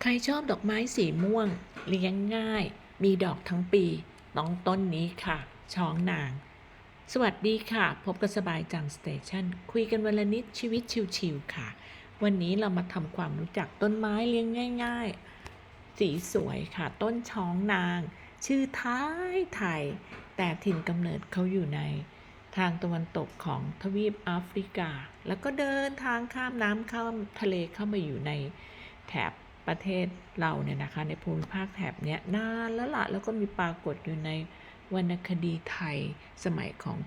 ใครชอบดอกไม้สีม่วง เลี้ยงง่าย มีดอกทั้งปีต้องต้นนี้ค่ะ ช้องนาง สวัสดีค่ะ พบกับสบายจังสเตชันคุยกันวันละนิดชีวิตชิวๆค่ะ วันนี้เรามาทำความรู้จักต้นไม้เลี้ยงง่าย ๆ สีสวยค่ะ ต้นช้องนาง ชื่อท้ายไทย แต่ถิ่นกำเนิดเขาอยู่ในทางตะวันตกของทวีปแอฟริกา แล้วก็เดินทางข้ามน้ำข้ามทะเลเข้ามาอยู่ในแถบ ประเทศเราเนี่ยนะคะในภูมิภาคแถบเนี้ยนานแล้วละแล้วก็มีปรากฏอยู่ในวรรณคดีไทยสมัยของ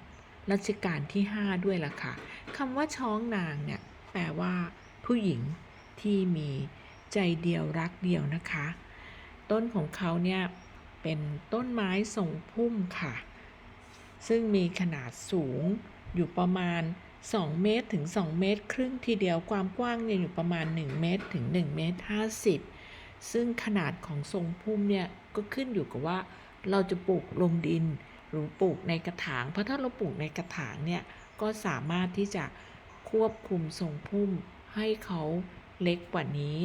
รัชกาลที่ 5 ด้วยล่ะค่ะคำว่าช้องนางเนี่ยแปลว่า ผู้หญิงที่มีใจเดียวรักเดียวนะคะ ต้นของเขาเนี่ยเป็นต้นไม้ทรงพุ่มค่ะ ซึ่งมีขนาดสูงอยู่ประมาณ 2 เมตรถึง 2 เมตร ครึ่งทีเดียวความกว้างเนี่ยอยู่ประมาณ 1 เมตรถึง 1 เมตร 50 ซึ่งขนาดของทรงพุ่มเนี่ยก็ขึ้นอยู่กับว่าเราจะปลูกลงดินหรือปลูกในกระถาง เพราะถ้าเราปลูกในกระถางเนี่ยก็สามารถที่จะควบคุมทรงพุ่มให้เขาเล็กกว่านี้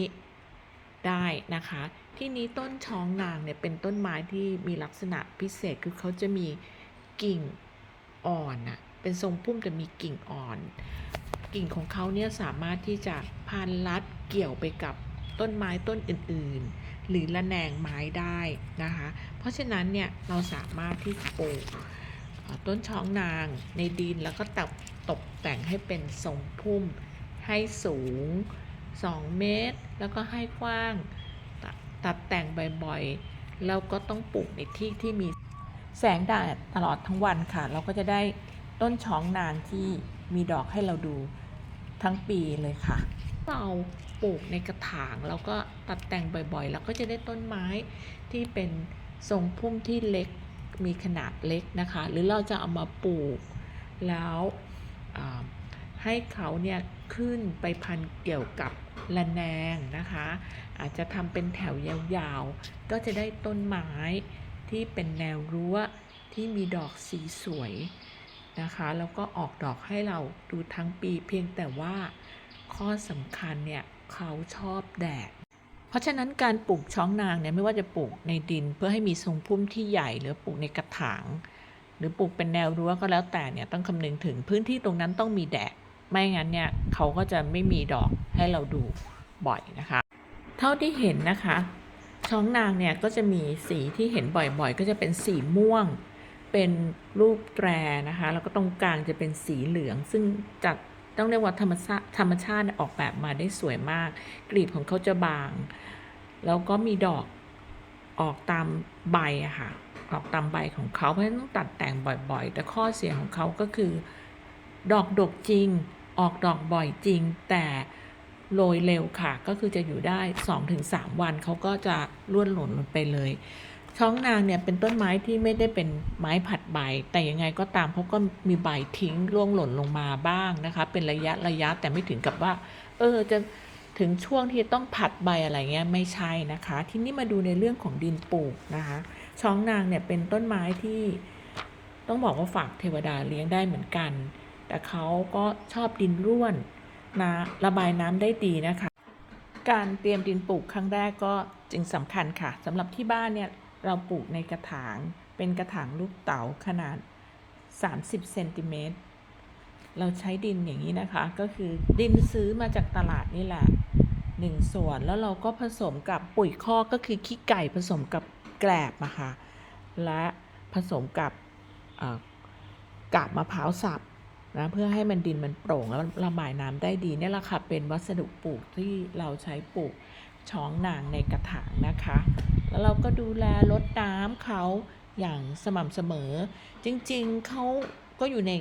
ได้นะคะ ที่นี้ต้นช้องนางเนี่ยเป็นต้นไม้ที่มีลักษณะพิเศษคือเขาจะมีกิ่งอ่อนอะ เป็นทรงพุ่มแต่มีกิ่งอ่อน กิ่งของเขาเนี่ยสามารถที่จะพันลัดเกี่ยวไปกับต้นไม้ต้นอื่นๆ หรือละแนงไม้ได้นะคะ เพราะฉะนั้นเนี่ยเราสามารถที่จะปลูกต้นช้องนางในดินแล้วก็ตัดตกแต่งให้เป็นทรงพุ่มให้สูง 2 เมตร แล้วก็ให้กว้างตตัดแต่งบ่อยๆ แล้วก็ต้องปลูกในที่ที่มีแสงแดดตลอดทั้งวันค่ะ เราก็จะได้ ต้นช้องนางที่มีดอกให้เราดูทั้งปีเลยค่ะเราปลูกในกระถางแล้วก็ตัดแต่งบ่อยๆ แล้วก็จะได้ต้นไม้ที่เป็นทรงพุ่มที่เล็กมีขนาดเล็กนะคะ หรือเราจะเอามาปลูกแล้วให้เขาเนี่ยขึ้นไปพันเกี่ยวกับระแนงนะคะ อาจจะทำเป็นแถวยาวๆ ก็จะได้ต้นไม้ที่เป็นแนวรั้วที่มีดอกสีสวย นะคะ แล้วก็ออกดอกให้เราดูทั้งปีเพียงแต่ว่าข้อสำคัญเนี่ยเขาชอบแดด เพราะฉะนั้นการปลูกช้องนางเนี่ยไม่ว่าจะปลูกในดินเพื่อให้มีทรงพุ่มที่ใหญ่ หรือปลูกในกระถาง หรือปลูกเป็นแนวรั้วก็แล้วแต่เนี่ยต้องคำนึงถึงพื้นที่ตรงนั้นต้องมีแดด ไม่งั้นเนี่ยเขาก็จะไม่มีดอกให้เราดูบ่อยนะคะ เท่าที่เห็นนะคะ ช้องนางเนี่ยก็จะมีสีที่เห็นบ่อยๆ ก็จะเป็นสีม่วง เป็นรูปแตรนะคะ แล้วก็ตรงกลางจะเป็นสีเหลือง ซึ่งจัดต้องเรียกว่าธรรมชาติธรรมชาติออกแบบมาได้สวยมาก กลีบของเขาจะบาง แล้วก็มีดอกออกตามใบอะค่ะ ออกตามใบของเขาเพราะฉะนั้นต้องตัดแต่งบ่อยๆ แต่ข้อเสียของเขาก็คือ ดอกดกจริง ออกดอกบ่อยจริง แต่โรยเร็วค่ะ ก็คือจะอยู่ได้ 2-3 วันเขาก็จะร่วนหล่นลงไปเลย ช้องนางเนี่ยเป็นต้นไม้ที่ไม่ได้เป็นไม้ผัดใบ แต่ยังไงก็ตามเขาก็มีใบทิ้งร่วงหล่นลงมาบ้างนะคะ เป็นระยะระยะแต่ไม่ถึงกับว่า เออจะถึงช่วงที่ต้องผัดใบอะไรเงี้ยไม่ใช่นะคะ ทีนี้มาดูในเรื่องของดินปลูกนะคะช้องนางเนี่ยเป็นต้นไม้ที่ต้องบอกว่าฝากเทวดาเลี้ยงได้เหมือนกัน แต่เขาก็ชอบดินร่วนนะระบายน้ำได้ดีนะคะ การเตรียมดินปลูกครั้งแรกก็จึงสำคัญค่ะสำหรับที่บ้านเนี่ย เราปลูกในกระถาง เป็นกระถางลูกเต๋าขนาด 30เซนติเมตร เราใช้ดินอย่างนี้นะคะ ก็คือดินซื้อมาจากตลาดนี่แหละหนึ่งส่วน แล้วเราก็ผสมกับปุ๋ยคอกก็คือขี้ไก่ผสมกับแกลบอะค่ะและผสมกับกาบมะพร้าวสับนะเพื่อให้มันดินมันโปร่งแล้วระบายน้ำได้ดีเนี่ยแหละค่ะเป็นวัสดุปลูกที่เราใช้ปลูก ช้องนางในกระถางนะคะ แล้วเราก็ดูแลรดน้ำเขาอย่างสม่ำเสมอ จริงๆเขาก็อยู่ใน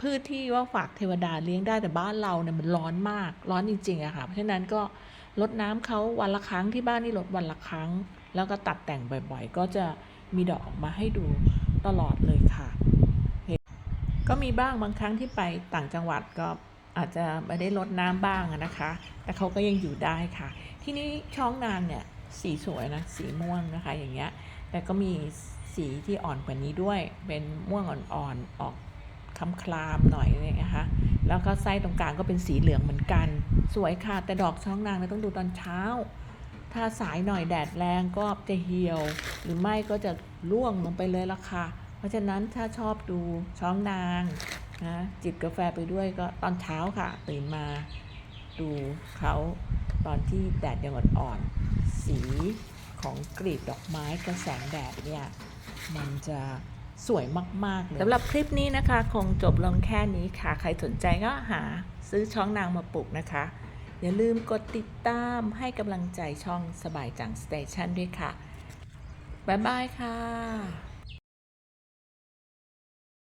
พืชที่ว่าฝากเทวดาเลี้ยงได้แต่บ้านเราเนี่ยมันร้อนมาก ร้อนจริงๆอะค่ะ เพราะฉะนั้นก็รดน้ำเขาวันละครั้งที่บ้านนี่รดวันละครั้ง แล้วก็ตัดแต่งบ่อยๆ ก็จะมีดอกออกมาให้ดูตลอดเลยค่ะ ก็มีบ้างบางครั้งที่ไปต่างจังหวัดก็ อาจจะไม่ได้ลดน้ำบ้างนะคะ แต่เขาก็ยังอยู่ได้ค่ะ ที่นี้ช้องนางเนี่ยสีสวยนะสีม่วงนะคะอย่างเงี้ยแต่ก็มีสีที่อ่อนกว่านี้ด้วย เป็นม่วงอ่อนๆออกคำคลามหน่อยเนี่ยนะคะ แล้วก็ไส้ตรงกลางก็เป็นสีเหลืองเหมือนกัน สวยค่ะ แต่ดอกช้องนางเนี่ยต้องดูตอนเช้า ถ้ถ้าสายหน่อยแดดแรงก็จะเหี่ยว หรือไม่ก็จะร่วงลงไปเลยละค่ะ เพราะฉะนั้นถ้าชอบดูช้องนาง นะจิบกาแฟไปด้วยก็ตอนเช้าค่ะ ตื่นมาดูเขาตอนที่แดดยังอ่อนๆสีของกลีบดอกไม้กับแสงแดดเนี่ยมันจะสวยมาก ๆ เลยสำหรับคลิปนี้นะคะคงจบลงแค่นี้ค่ะ ใครสนใจก็หาซื้อช้องนางมาปลูกนะคะ อย่าลืมกดติดตามให้กำลังใจช่องสบายจังสเตชันด้วยค่ะ บ๊ายบายค่ะ